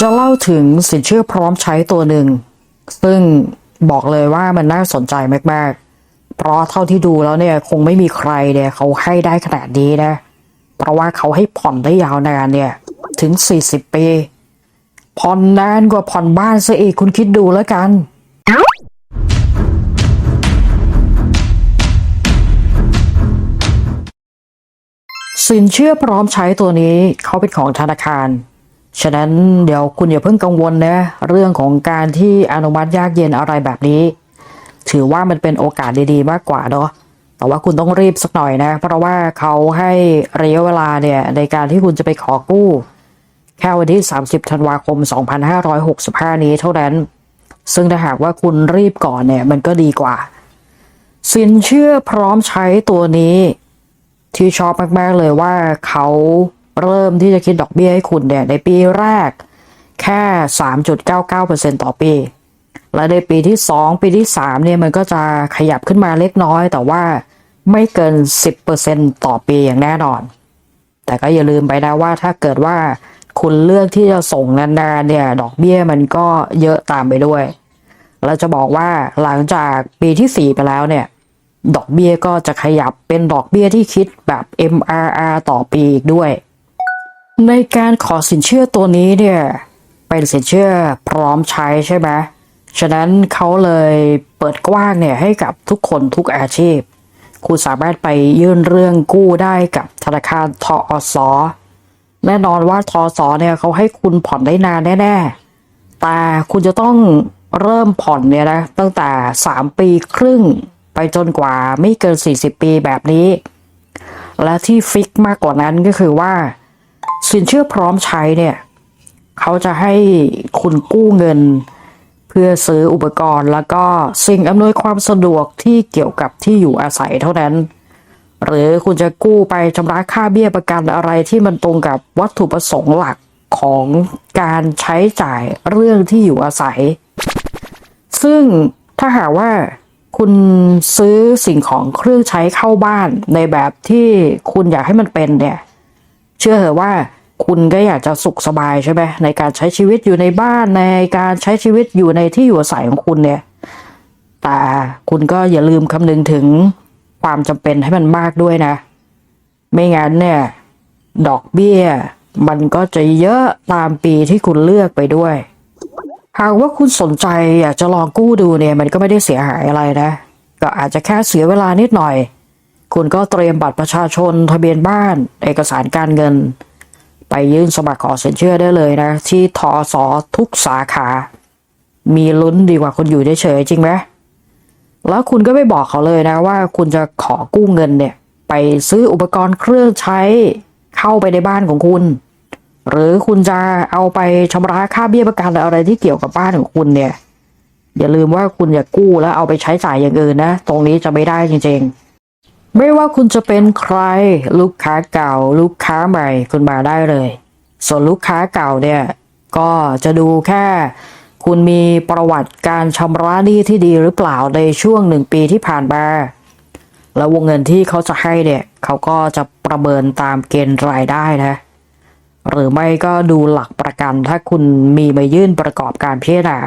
จะเล่าถึงสินเชื่อพร้อมใช้ตัวหนึ่ง ซึ่งบอกเลยว่ามันน่าสนใจมาก ๆ เพราะเท่าที่ดูแล้วเนี่ยคงไม่มีใครเนี่ยเขาให้ได้ขนาดนี้นะ เพราะว่าเขาให้ผ่อนได้ยาวนานเนี่ยถึง 40 ปี ผ่อนนานกว่าผ่อนบ้านซะอีกคุณคิดดูแล้วกันสินเชื่อพร้อมใช้ตัวนี้เขาเป็นของธนาคาร ฉะนั้นเดี๋ยวคุณอย่าเพิ่งกังวลนะเรื่องของการที่อนุมัติยากเย็นอะไรแบบนี้ ถือว่ามันเป็นโอกาสดีๆ มากกว่าเนาะแต่ว่าคุณต้องรีบสักหน่อยนะ เพราะว่าเขาให้ระยะเวลาเนี่ยในการที่คุณจะไปขอกู้ แค่วันที่ 30 ธันวาคม 2565 นี้เท่านั้น ซึ่งถ้าหากว่าคุณรีบก่อนเนี่ยมันก็ดีกว่า สินเชื่อพร้อมใช้ตัวนี้ ที่ชอบมาก ๆ เลยว่าเขา เริ่มที่จะคิดดอกเบี้ยให้คุณเนี่ยในปีแรกแค่ 3.99%ต่อปี และในปีที่ 2 ปีที่3เนี่ยมันก็จะขยับขึ้นมาเล็กน้อย แต่ว่าไม่เกิน 10%ต่อปีอย่างแน่นอน แต่ก็อย่าลืมไปนะว่าถ้าเกิดว่าคุณเลือกที่จะส่งนานๆเนี่ยดอกเบี้ยมันก็เยอะตามไปด้วย เราจะบอกว่าหลังจากปีที่ 4 ไปแล้วเนี่ย ดอกเบี้ยก็จะขยับเป็นดอกเบี้ยที่คิดแบบ MRR ต่อปีอีกด้วย ในการขอสินเชื่อตัวนี้เนี่ยเป็นสินเชื่อพร้อมใช้ใช่ไหมฉะนั้นเขาเลยเปิดกว้างเนี่ยให้กับทุกคนทุกอาชีพ คุณสามารถไปยื่นเรื่องกู้ได้กับธนาคารทอสแน่นอนว่าทอสเนี่ยเขาให้คุณผ่อนได้นานแน่ๆ แต่คุณจะต้องเริ่มผ่อนเนี่ยนะตั้งแต่ 3 ปีครึ่งไปจนกว่าไม่เกิน 40 ปีแบบนี้ และที่ฟิกมากกว่านั้นก็คือว่า สินเชื่อพร้อมใช้เนี่ยเขาจะให้คุณกู้เงิน เพื่อซื้ออุปกรณ์ แล้วก็สิ่งอำนวยความสะดวกที่เกี่ยวกับที่อยู่อาศัยเท่านั้น หรือคุณจะกู้ไปชำระค่าเบี้ยประกันอะไรที่มันตรงกับวัตถุประสงค์หลักของการใช้จ่ายเรื่องที่อยู่อาศัย ซึ่งถ้าหากว่าคุณซื้อสิ่งของเครื่องใช้เข้าบ้านในแบบที่คุณอยากให้มันเป็นเนี่ย ชื่อเถอะว่าคุณก็อยากจะสุขสบายใช่ไหมในการใช้ชีวิตอยู่ในบ้านในการใช้ชีวิตอยู่ในที่อยู่อาศัยของคุณเนี่ย แต่คุณก็อย่าลืมคำนึงถึงความจำเป็นให้มันมากด้วยนะ ไม่งั้นเนี่ย ดอกเบี้ย มันก็จะเยอะตามปีที่คุณเลือกไปด้วย หากว่าคุณสนใจอยากจะลองกู้ดูเนี่ย มันก็ไม่ได้เสียหายอะไรนะ ก็อาจจะแค่เสียเวลานิดหน่อย คุณก็เตรียมบัตรประชาชนทะเบียนบ้าน เอกสารการเงิน ไปยื่นสมัครขอสินเชื่อได้เลยนะ ที่ทอสอทุกสาขา มีลุ้นดีกว่าคุณอยู่เฉยๆจริงไหมแล้วคุณก็ไม่บอกเขาเลยนะว่าคุณจะขอกู้เงินเนี่ย ไปซื้ออุปกรณ์เครื่องใช้เข้าไปในบ้านของคุณ หรือคุณจะเอาไปชำระค่าเบี้ยประกันอะไรที่เกี่ยวกับบ้านของคุณเนี่ย อย่าลืมว่าคุณอย่ากู้แล้วเอาไปใช้จ่ายอย่างอื่นนะ ตรงนี้จะไม่ได้จริงๆ ไม่ว่าคุณจะเป็นใคร ลูกค้าเก่า ลูกค้าใหม่คุณมาได้เลย ส่วนลูกค้าเก่าเนี่ย ก็จะดูแค่ คุณมีประวัติการชำระหนี้ที่ดีหรือเปล่าในช่วงหนึ่งปีที่ผ่านมาแล้ววงเงินที่เขาจะให้เนี่ยเขาก็จะประเมินตามเกณฑ์รายได้นะ หรือไม่ก็ดูหลักประกันถ้าคุณมีมายื่นประกอบการพิจารณา